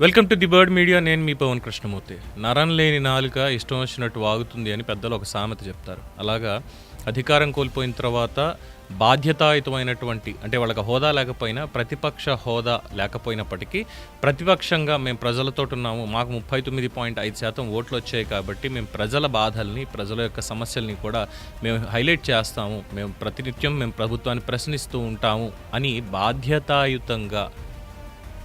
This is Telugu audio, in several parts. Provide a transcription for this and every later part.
Welcome to the bird media. నేను మీ పవన్ కృష్ణమూర్తి. నరం లేని నాలుక ఇష్టం వచ్చినట్టు వాగుతుంది అని పెద్దలు ఒక సామెత చెప్తారు. అలాగా అధికారం కోల్పోయిన తర్వాత బాధ్యతాయుతమైనటువంటి అంటే వాళ్ళకి హోదా లేకపోయినా ప్రతిపక్ష హోదా లేకపోయినప్పటికీ ప్రతిపక్షంగా మేము ప్రజలతో ఉన్నాము. మాకు ముప్పై తొమ్మిది పాయింట్ ఐదు శాతం ఓట్లు వచ్చాయి కాబట్టి మేము ప్రజల బాధల్ని ప్రజల యొక్క సమస్యల్ని కూడా మేము హైలైట్ చేస్తాము. మేము ప్రతినిత్యం మేము ప్రభుత్వాన్ని ప్రశ్నిస్తూ ఉంటాము అని బాధ్యతాయుతంగా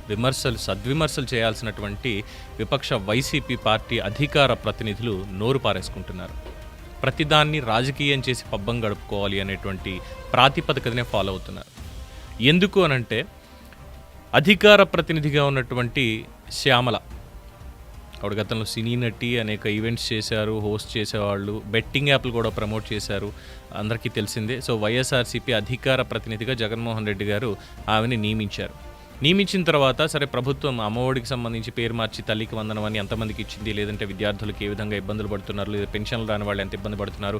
విమర్శలు సద్విమర్శలు చేయాల్సినటువంటి విపక్ష వైసీపీ పార్టీ అధికార ప్రతినిధులు నోరు పారేసుకుంటున్నారు. ప్రతిదాన్ని రాజకీయం చేసి పబ్బం గడుపుకోవాలి అనేటువంటి ప్రాతిపదికనే ఫాలో అవుతున్నారు. ఎందుకు అనంటే అధికార ప్రతినిధిగా ఉన్నటువంటి శ్యామల ఆవిడ గతంలో సినీ నటి అనేక ఈవెంట్స్ చేశారు హోస్ట్ చేసేవాళ్ళు బెట్టింగ్ యాప్లు కూడా ప్రమోట్ చేశారు అందరికీ తెలిసిందే. సో వైఎస్ఆర్సీపీ అధికార ప్రతినిధిగా జగన్మోహన్ రెడ్డి గారు ఆమెని నియమించారు. నియమించిన తర్వాత సరే ప్రభుత్వం అమ్మఒడికి సంబంధించి పేరు మార్చి తల్లికి వందనం అని ఎంతమందికి ఇచ్చింది? లేదంటే విద్యార్థులకు ఏ విధంగా ఇబ్బందులు పడుతున్నారు? లేదా పెన్షన్లు రాని వాళ్ళు ఎంత ఇబ్బంది పడుతున్నారు?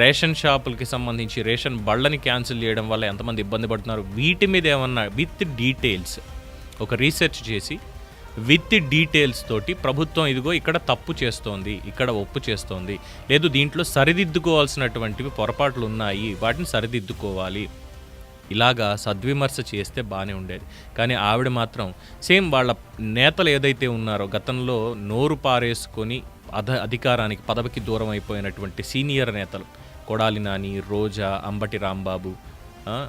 రేషన్ షాపులకి సంబంధించి రేషన్ బళ్ళని క్యాన్సిల్ చేయడం వల్ల ఎంతమంది ఇబ్బంది పడుతున్నారు? వీటి మీద ఏమన్నా విత్ డీటెయిల్స్ ఒక రీసెర్చ్ చేసి విత్ డీటెయిల్స్ తోటి ప్రభుత్వం ఇదిగో ఇక్కడ తప్పు చేస్తోంది ఇక్కడ ఒప్పు చేస్తోంది. లేదు దీంట్లో సరిదిద్దుకోవాల్సినటువంటివి పొరపాట్లు ఉన్నాయి వాటిని సరిదిద్దుకోవాలి. ఇలాగా సద్విమర్శ చేస్తే బాగానే ఉండేది. కానీ ఆవిడ మాత్రం సేమ్ వాళ్ళ నేతలు ఏదైతే ఉన్నారో గతంలో నోరు పారేసుకొని అధ అధికారానికి పదవికి దూరం అయిపోయినటువంటి సీనియర్ నేతలు కొడాలి నాని రోజా అంబటి రాంబాబు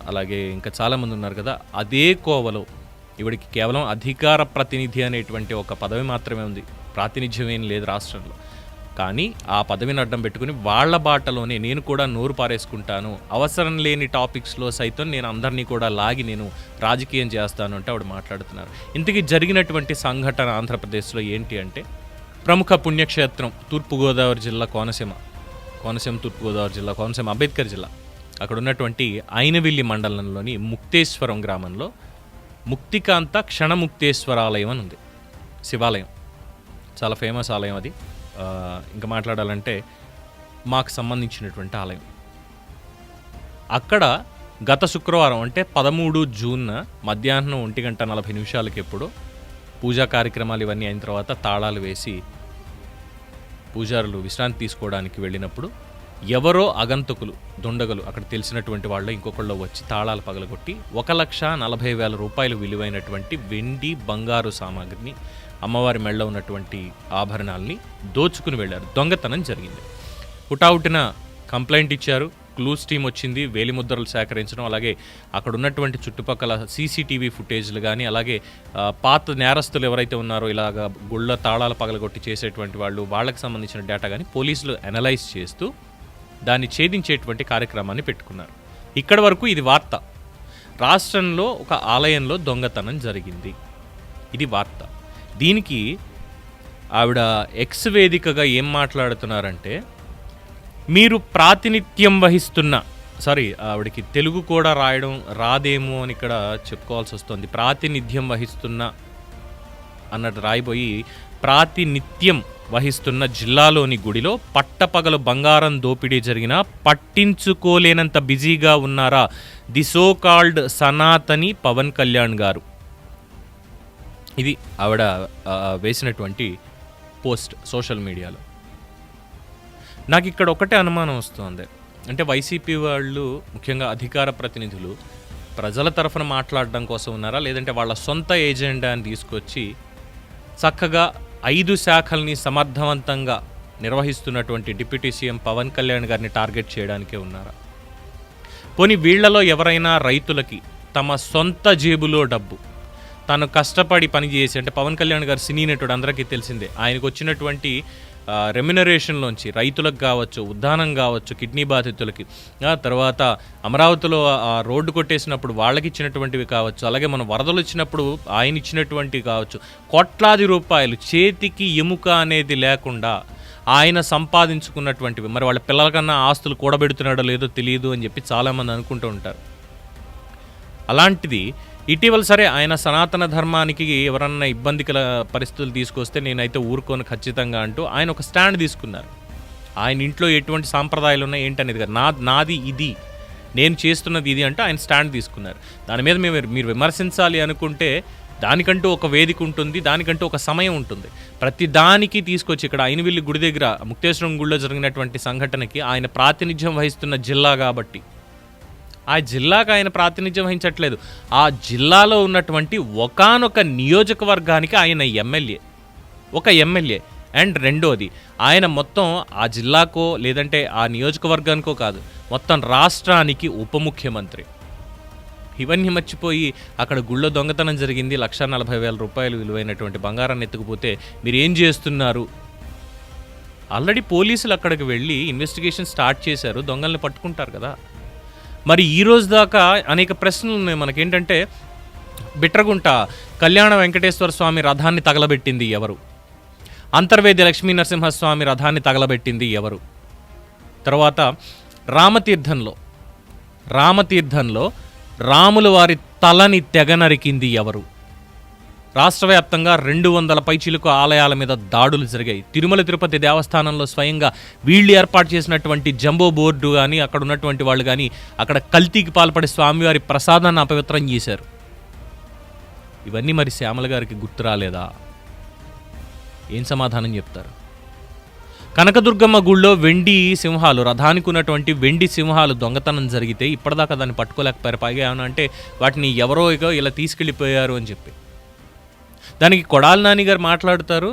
అలాగే ఇంకా చాలామంది ఉన్నారు కదా అదే కోవలో ఇవిడికి కేవలం అధికార ప్రతినిధి అనేటువంటి ఒక పదవి మాత్రమే ఉంది. ప్రాతినిధ్యం ఏం లేదు రాష్ట్రంలో. కానీ ఆ పదవిని అడ్డం పెట్టుకుని వాళ్ళ బాటలోనే నేను కూడా నోరు పారేసుకుంటాను. అవసరం లేని టాపిక్స్లో సైతం నేను అందరినీ కూడా లాగి నేను రాజకీయం చేస్తాను అంటే ఆవిడ మాట్లాడుతున్నారు. ఇంతకీ జరిగినటువంటి సంఘటన ఆంధ్రప్రదేశ్లో ఏంటి అంటే ప్రముఖ పుణ్యక్షేత్రం తూర్పుగోదావరి జిల్లా కోనసీమ కోనసీమ తూర్పుగోదావరి జిల్లా కోనసీమ అంబేద్కర్ జిల్లా. అక్కడ ఉన్నటువంటి అయినవిల్లి మండలంలోని ముక్తేశ్వరం గ్రామంలో ముక్తికాంత క్షణముక్తేశ్వర ఆలయం అని ఉంది. శివాలయం. చాలా ఫేమస్ ఆలయం అది. ఇంకా మాట్లాడాలంటే మాకు సంబంధించినటువంటి ఆలయం. అక్కడ గత శుక్రవారం అంటే పదమూడు జూన్ మధ్యాహ్నం ఒంటి గంట నలభై నిమిషాలకి ఎప్పుడు పూజా కార్యక్రమాలు ఇవన్నీ అయిన తర్వాత తాళాలు వేసి పూజారులు విశ్రాంతి తీసుకోవడానికి వెళ్ళినప్పుడు ఎవరో అగంతకులు దుండగలు అక్కడ తెలిసినటువంటి వాళ్ళు ఇంకొకళ్ళు వచ్చి తాళాలు పగలగొట్టి ఒక లక్ష నలభై వేల రూపాయలు విలువైనటువంటి వెండి బంగారు సామాగ్రిని అమ్మవారి మెళ్ళ ఉన్నటువంటి ఆభరణాల్ని దోచుకుని వెళ్ళారు. దొంగతనం జరిగింది. హుటాహుటిన కంప్లైంట్ ఇచ్చారు. క్లూస్ టీం వచ్చింది. వేలిముద్రలు సేకరించడం అలాగే అక్కడ ఉన్నటువంటి చుట్టుపక్కల సీసీటీవీ ఫుటేజ్లు కానీ అలాగే పాత నేరస్తులు ఎవరైతే ఉన్నారో ఇలాగ గుళ్ళ తాళాలు పగలగొట్టి చేసేటువంటి వాళ్ళు వాళ్ళకి సంబంధించిన డేటా కానీ పోలీసులు అనలైజ్ చేస్తూ దాన్ని ఛేదించేటువంటి కార్యక్రమాన్ని పెట్టుకున్నారు. ఇక్కడ వరకు ఇది వార్త. రాష్ట్రంలో ఒక ఆలయంలో దొంగతనం జరిగింది. ఇది వార్త. దీనికి ఆవిడ ఎక్స్ వేదికగా ఏం మాట్లాడుతున్నారంటే మీరు ప్రాతినిధ్యం వహిస్తున్న సారీ ఆవిడకి తెలుగు కూడా రాయడం రాదేమో అని ఇక్కడ చెప్పుకోవాల్సి వస్తుంది. ప్రాతినిధ్యం వహిస్తున్న అన్నట్టు రాయిపోయి ప్రాతినిత్యం వహిస్తున్న జిల్లాలోని గుడిలో పట్టపగలు బంగారం దోపిడీ జరిగినా పట్టించుకోలేనంత బిజీగా ఉన్నారా? ది సో కాల్డ్ సనాతని పవన్ కళ్యాణ్ గారు. ఇది ఆవిడ వేసినటువంటి పోస్ట్ సోషల్ మీడియాలో. నాకు ఇక్కడ ఒకటే అనుమానం వస్తుంది. అంటే వైసీపీ వాళ్ళు ముఖ్యంగా అధికార ప్రతినిధులు ప్రజల తరఫున మాట్లాడడం కోసం ఉన్నారా? లేదంటే వాళ్ళ సొంత ఏజెండాని తీసుకొచ్చి చక్కగా ఐదు శాఖల్ని సమర్థవంతంగా నిర్వహిస్తున్నటువంటి డిప్యూటీ సీఎం పవన్ కళ్యాణ్ గారిని టార్గెట్ చేయడానికే ఉన్నారా? పోనీ వీళ్ళలో ఎవరైనా రైతులకి తమ సొంత జేబులో డబ్బు తను కష్టపడి పని చేసి అంటే పవన్ కళ్యాణ్ గారు సినీ నటుడు అందరికీ తెలిసిందే. ఆయనకు వచ్చినటువంటి రెమ్యునరేషన్లోంచి రైతులకు కావచ్చు ఉద్దానం కావచ్చు కిడ్నీ బాధితులకి తర్వాత అమరావతిలో ఆ రోడ్డు కొట్టేసినప్పుడు వాళ్ళకి ఇచ్చినటువంటివి కావచ్చు అలాగే మన వరదలు వచ్చినప్పుడు ఆయన ఇచ్చినటువంటివి కావచ్చు కోట్లాది రూపాయలు చేతికి ఎముక అనేది లేకుండా ఆయన సంపాదించుకున్నటువంటివి. మరి వాళ్ళ పిల్లలకన్నా ఆస్తులు కూడబెడుతున్నాడో లేదో తెలియదు అని చెప్పి చాలామంది అనుకుంటూ ఉంటారు. అలాంటిది ఇటీవల సరే ఆయన సనాతన ధర్మానికి ఎవరన్నా ఇబ్బందికర పరిస్థితులు తీసుకొస్తే నేనైతే ఊరుకోను ఖచ్చితంగా అంటూ ఆయన ఒక స్టాండ్ తీసుకున్నారు. ఆయన ఇంట్లో ఎటువంటి సాంప్రదాయాలు ఉన్నాయి ఏంటనేది కాదు. నా నాది ఇది. నేను చేస్తున్నది ఇది అంటే ఆయన స్టాండ్ తీసుకున్నారు. దాని మీద మేము మీరు విమర్శించాలి అనుకుంటే దానికంటూ ఒక వేదిక ఉంటుంది దానికంటూ ఒక సమయం ఉంటుంది. ప్రతి దానికి తీసుకొచ్చి ఇక్కడ ఐనవిల్లి గుడి దగ్గర ముక్తేశ్వరం గుడిలో జరిగినటువంటి సంఘటనకి ఆయన ప్రాతినిధ్యం వహిస్తున్న జిల్లా కాబట్టి ఆ జిల్లాకు ఆయన ప్రాతినిధ్యం వహించట్లేదు. ఆ జిల్లాలో ఉన్నటువంటి ఒకానొక నియోజకవర్గానికి ఆయన ఎమ్మెల్యే. ఒక ఎమ్మెల్యే. అండ్ రెండోది ఆయన మొత్తం ఆ జిల్లాకో లేదంటే ఆ నియోజకవర్గానికో కాదు మొత్తం రాష్ట్రానికి ఉప ముఖ్యమంత్రి. ఇవన్నీ మర్చిపోయి అక్కడ గుళ్ళో దొంగతనం జరిగింది లక్ష నలభై వేల రూపాయలు విలువైనటువంటి బంగారాన్ని ఎత్తుకుపోతే మీరు ఏం చేస్తున్నారు? ఆల్రెడీ పోలీసులు అక్కడికి వెళ్ళి ఇన్వెస్టిగేషన్ స్టార్ట్ చేశారు దొంగల్ని పట్టుకుంటారు కదా. మరి ఈ రోజు దాకా అనేక ప్రశ్నలు ఉన్నాయి. మనకేంటంటే బిట్రగుంట కళ్యాణ వెంకటేశ్వర స్వామి రథాన్ని తగలబెట్టింది ఎవరు? అంతర్వేది లక్ష్మీ నరసింహస్వామి రథాన్ని తగలబెట్టింది ఎవరు? తర్వాత రామతీర్థంలో రామతీర్థంలో రాముల వారి తలని తెగ నరికింది ఎవరు? రాష్ట్ర వ్యాప్తంగా రెండు వందల పైచిలుకు ఆలయాల మీద దాడులు జరిగాయి. తిరుమల తిరుపతి దేవస్థానంలో స్వయంగా వీళ్ళు ఏర్పాటు చేసినటువంటి జంబో బోర్డు కానీ అక్కడ ఉన్నటువంటి వాళ్ళు కానీ అక్కడ కల్తీకి పాల్పడే స్వామివారి ప్రసాదాన్ని అపవిత్రం చేశారు. ఇవన్నీ మరి శ్యామల గారికి గుర్తు రాలేదా? ఏం సమాధానం చెప్తారు? కనకదుర్గమ్మ గుళ్ళో వెండి సింహాలు రథానికి ఉన్నటువంటి వెండి సింహాలు దొంగతనం జరిగితే ఇప్పటిదాకా దాన్ని పట్టుకోలేకపోయారు. పైగా ఏమన్నా అంటే వాటిని ఎవరో ఇక ఇలా తీసుకెళ్ళిపోయారు అని చెప్పి. దానికి కొడాలి నాని గారు మాట్లాడుతారు.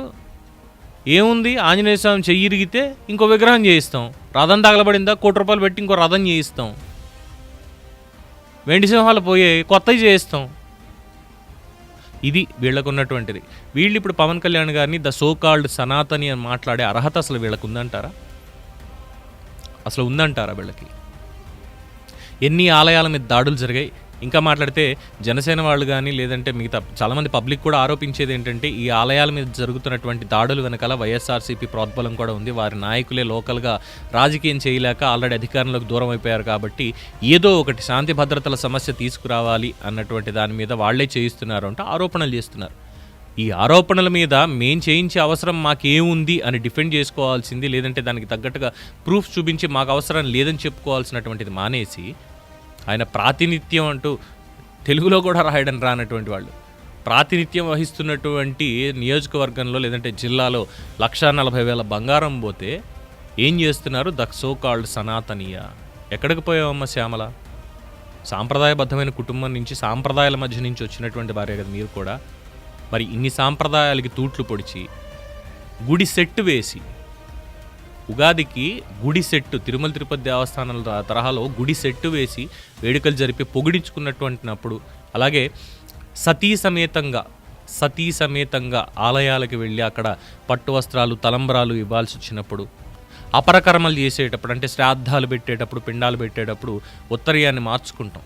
ఏముంది? ఆంజనేయ స్వామి చెయ్యి ఇరిగితే ఇంకో విగ్రహం చేయిస్తాం. రథం తగలబడిందా? కోటి రూపాయలు పెట్టి ఇంకో రథం చేయిస్తాం. వెండి సింహాలు పోయే కొత్తవి చేయిస్తాం. ఇది వీళ్ళకు ఉన్నటువంటిది వీళ్ళు ఇప్పుడు పవన్ కళ్యాణ్ గారిని ద సో కాల్డ్ సనాతని అని మాట్లాడే అర్హత అసలు వీళ్ళకు ఉందంటారా అసలు ఉందంటారా వీళ్ళకి? ఎన్ని ఆలయాల మీద దాడులు జరిగాయి? ఇంకా మాట్లాడితే జనసేన వాళ్ళు కానీ లేదంటే మిగతా చాలామంది పబ్లిక్ కూడా ఆరోపించేది ఏంటంటే ఈ ఆలయాల మీద జరుగుతున్నటువంటి దాడులు వెనకాల వైఎస్ఆర్సీపీ ప్రోద్బలం కూడా ఉంది. వారి నాయకులే లోకల్గా రాజకీయం చేయలేక ఆల్రెడీ అధికారంలోకి దూరం అయిపోయారు కాబట్టి ఏదో ఒకటి శాంతి భద్రతల సమస్య తీసుకురావాలి అన్నటువంటి దాని మీద వాళ్ళే చేయిస్తున్నారు అంటే ఆరోపణలు చేస్తున్నారు. ఈ ఆరోపణల మీద మేం చేయించే అవసరం మాకేముంది అని డిఫెండ్ చేసుకోవాల్సింది లేదంటే దానికి తగ్గట్టుగా ప్రూఫ్ చూపించి మాకు అవసరం లేదని చెప్పుకోవాల్సినటువంటిది మానేసి ఆయన ప్రాతినిధ్యం అంటూ తెలుగులో కూడా రాయడం రానటువంటి వాళ్ళు. ప్రాతినిధ్యం వహిస్తున్నటువంటి నియోజకవర్గంలో లేదంటే జిల్లాలో లక్షా నలభై వేల బంగారం పోతే ఏం చేస్తున్నారు? ద సో కాల్డ్ సనాతనీయ. ఎక్కడికి పోయావమ్మ శ్యామల? సాంప్రదాయబద్ధమైన కుటుంబం నుంచి సాంప్రదాయాల మధ్య నుంచి వచ్చినటువంటి భార్య కదా మీరు కూడా. మరి ఇన్ని సాంప్రదాయాలకి తూట్లు పొడిచి గుడి సెట్ వేసి ఉగాదికి గుడి సెట్టు తిరుమల తిరుపతి దేవస్థానాల తరహాలో గుడి సెట్టు వేసి వేడుకలు జరిపి పొగిడించుకున్నటువంటినప్పుడు అలాగే సతీ సమేతంగా సతీ సమేతంగా ఆలయాలకు వెళ్ళి అక్కడ పట్టు వస్త్రాలు తలంబరాలు ఇవ్వాల్సి వచ్చినప్పుడు అపరకర్మలు చేసేటప్పుడు అంటే శ్రాద్ధాలు పెట్టేటప్పుడు పిండాలు పెట్టేటప్పుడు ఉత్తరీయాన్ని మార్చుకుంటాం.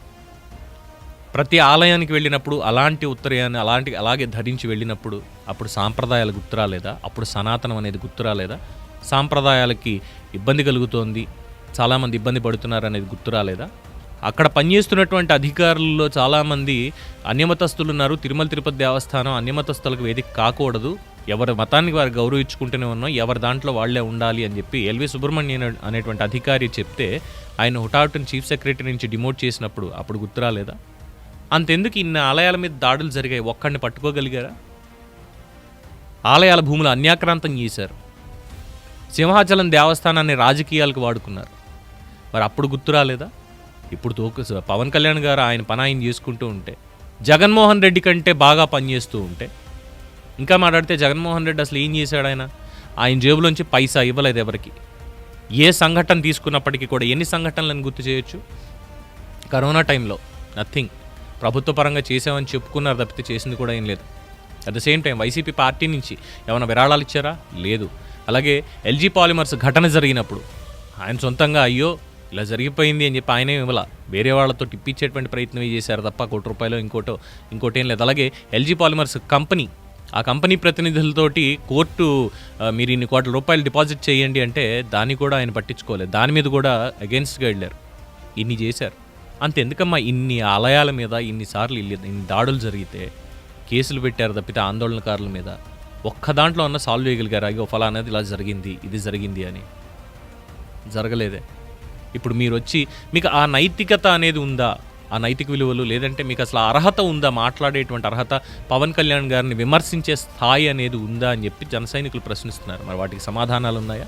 ప్రతి ఆలయానికి వెళ్ళినప్పుడు అలాంటి ఉత్తరయాన్ని అలాంటి అలాగే ధరించి వెళ్ళినప్పుడు అప్పుడు సాంప్రదాయాలు గుర్తురాలేదా అప్పుడు సనాతనం అనేది గుర్తురాలేదా సాంప్రదాయాలకి ఇబ్బంది కలుగుతోంది. చాలామంది ఇబ్బంది పడుతున్నారు అనేది గుర్తురాలేదా అక్కడ పనిచేస్తున్నటువంటి అధికారుల్లో చాలామంది అన్యమతస్తులు ఉన్నారు. తిరుమల తిరుపతి దేవస్థానం అన్యమతస్తులకు వేదిక కాకూడదు. ఎవరి మతాన్ని వారు గౌరవించుకుంటూనే ఉన్నాం. ఎవరి దాంట్లో వాళ్ళే ఉండాలి అని చెప్పి ఎల్వి సుబ్రహ్మణ్యం అనేటువంటి అధికారి చెప్తే ఆయన హుటాహుటిని చీఫ్ సెక్రటరీ నుంచి డిమోట్ చేసినప్పుడు అప్పుడు గుర్తురాలేదా అంతెందుకు ఇన్ని ఆలయాల మీద దాడులు జరిగాయి? ఒక్కడిని పట్టుకోగలిగారా? ఆలయాల భూములు అన్యాక్రాంతం చేశారు. సింహాచలం దేవస్థానాన్ని రాజకీయాలకు వాడుకున్నారు. మరి అప్పుడు గుర్తు రాలేదా? ఇప్పుడు తోకు పవన్ కళ్యాణ్ గారు ఆయన పని ఆయన చేసుకుంటూ ఉంటే జగన్మోహన్ రెడ్డి కంటే బాగా పనిచేస్తూ ఉంటే ఇంకా మాట్లాడితే జగన్మోహన్ రెడ్డి అసలు ఏం చేశాడు ఆయన? ఆయన జేబులోంచి పైసా ఇవ్వలేదు ఎవరికి? ఏ సంఘటన తీసుకున్నప్పటికీ కూడా ఎన్ని సంఘటనలను గుర్తు చేయొచ్చు? కరోనా టైంలో నథింగ్. ప్రభుత్వ పరంగా చేసామని చెప్పుకున్నారు తప్పితే చేసింది కూడా ఏం లేదు. At the same time YCP party నుంచి ఏమైనా విరాళాలు ఇచ్చారా? లేదు. అలాగే ఎల్జీ పాలిమర్స్ ఘటన జరిగినప్పుడు ఆయన సొంతంగా అయ్యో ఇలా జరిగిపోయింది అని చెప్పి ఆయనే ఇవ్వాల. వేరే వాళ్ళతో టిప్పించేటువంటి ప్రయత్నం చేశారు తప్ప కోటి రూపాయలు ఇంకోటో ఇంకోటి ఏం లేదు. అలాగే ఎల్జీ పాలిమర్స్ కంపెనీ ఆ కంపెనీ ప్రతినిధులతోటి కోర్టు మీరు ఇన్ని కోట్ల రూపాయలు డిపాజిట్ చేయండి అంటే దాన్ని కూడా ఆయన పట్టించుకోలేదు. దాని మీద కూడా అగెన్స్ట్గా వెళ్ళారు. ఇన్ని చేశారు. అంతెందుకమ్మా ఇన్ని ఆలయాల మీద ఇన్నిసార్లు ఇన్ని దాడులు జరిగితే కేసులు పెట్టారు తప్పితే ఆందోళనకారుల మీద. ఒక్క దాంట్లో ఉన్న సాల్వ్ చేయగలిగారు. అయ్యో ఫలానది ఇలా జరిగింది ఇది జరిగింది అని. జరగలేదే. ఇప్పుడు మీరు వచ్చి మీకు ఆ నైతికత అనేది ఉందా? ఆ నైతిక విలువలు లేదంటే మీకు అసలు అర్హత ఉందా? మాట్లాడేటువంటి అర్హత పవన్ కళ్యాణ్ గారిని విమర్శించే స్థాయి అనేది ఉందా అని చెప్పి జనసైనికులు ప్రశ్నిస్తున్నారు. మరి వాటికి సమాధానాలు ఉన్నాయా?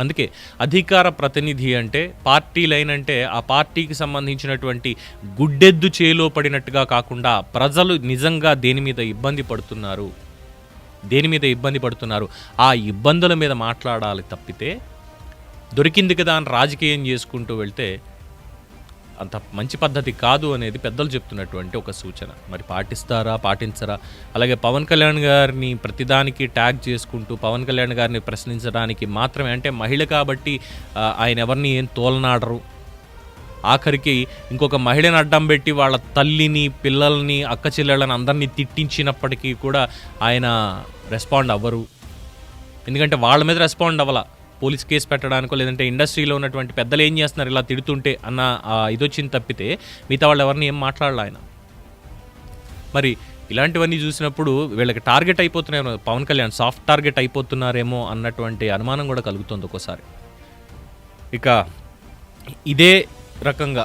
అందుకే అధికార ప్రతినిధి అంటే పార్టీ లైన్ అంటే ఆ పార్టీకి సంబంధించినటువంటి గుడ్డెద్దు చేలో పడినట్టుగా కాకుండా ప్రజలు నిజంగా దేని మీద ఇబ్బంది పడుతున్నారు? దేని మీద ఇబ్బంది పడుతున్నారు? ఆ ఇబ్బందుల మీద మాట్లాడాలి తప్పితే దొరికింది కదా అని రాజకీయం చేసుకుంటూ వెళ్తే అంత మంచి పద్ధతి కాదు అనేది పెద్దలు చెప్తున్నటువంటి ఒక సూచన. మరి పాటిస్తారా పాటించరా? అలాగే పవన్ కళ్యాణ్ గారిని ప్రతిదానికి ట్యాగ్ చేసుకుంటూ పవన్ కళ్యాణ్ గారిని ప్రశ్నించడానికి మాత్రమే అంటే మహిళ కాబట్టి ఆయన ఎవరిని ఏం తోలనాడరు? ఆఖరికి ఇంకొక మహిళని అడ్డం పెట్టి వాళ్ళ తల్లిని పిల్లల్ని అక్క చెల్లెళ్ళని అందరినీ తిట్టించినప్పటికీ కూడా ఆయన రెస్పాండ్ అవ్వరు. ఎందుకంటే వాళ్ళ మీద రెస్పాండ్ అవ్వాల. పోలీస్ కేసు పెట్టడానికో లేదంటే ఇండస్ట్రీలో ఉన్నటువంటి పెద్దలు ఏం చేస్తున్నారు ఇలా తిడుతుంటే అన్న ఇది వచ్చింది తప్పితే మిగతా వాళ్ళు ఎవరిని ఏం మాట్లాడాలి ఆయన? మరి ఇలాంటివన్నీ చూసినప్పుడు వీళ్ళకి టార్గెట్ అయిపోతున్నాయేమో పవన్ కళ్యాణ్ సాఫ్ట్ టార్గెట్ అయిపోతున్నారేమో అన్నటువంటి అనుమానం కూడా కలుగుతుంది ఒక్కోసారి. ఇక ఇదే రకంగా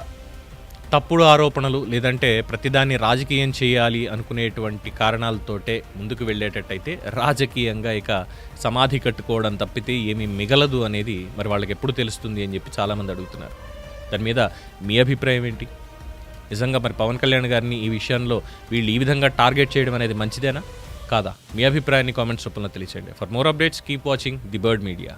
తప్పుడు ఆరోపణలు లేదంటే ప్రతిదాన్ని రాజకీయం చేయాలి అనుకునేటువంటి కారణాలతోటే ముందుకు వెళ్ళేటట్టయితే రాజకీయంగా ఇక సమాధి కట్టుకోవడం తప్పితే ఏమీ మిగలదు అనేది మరి వాళ్ళకి ఎప్పుడు తెలుస్తుంది అని చెప్పి చాలామంది అడుగుతున్నారు. దాని మీద మీ అభిప్రాయం ఏంటి? నిజంగా మరి పవన్ కళ్యాణ్ గారిని ఈ విషయంలో వీళ్ళు ఈ విధంగా టార్గెట్ చేయడం అనేది మంచిదేనా? కాదా? మీ అభిప్రాయాన్ని కామెంట్స్ రూపంలో తెలియచేయండి. For more updates keep watching the bird media.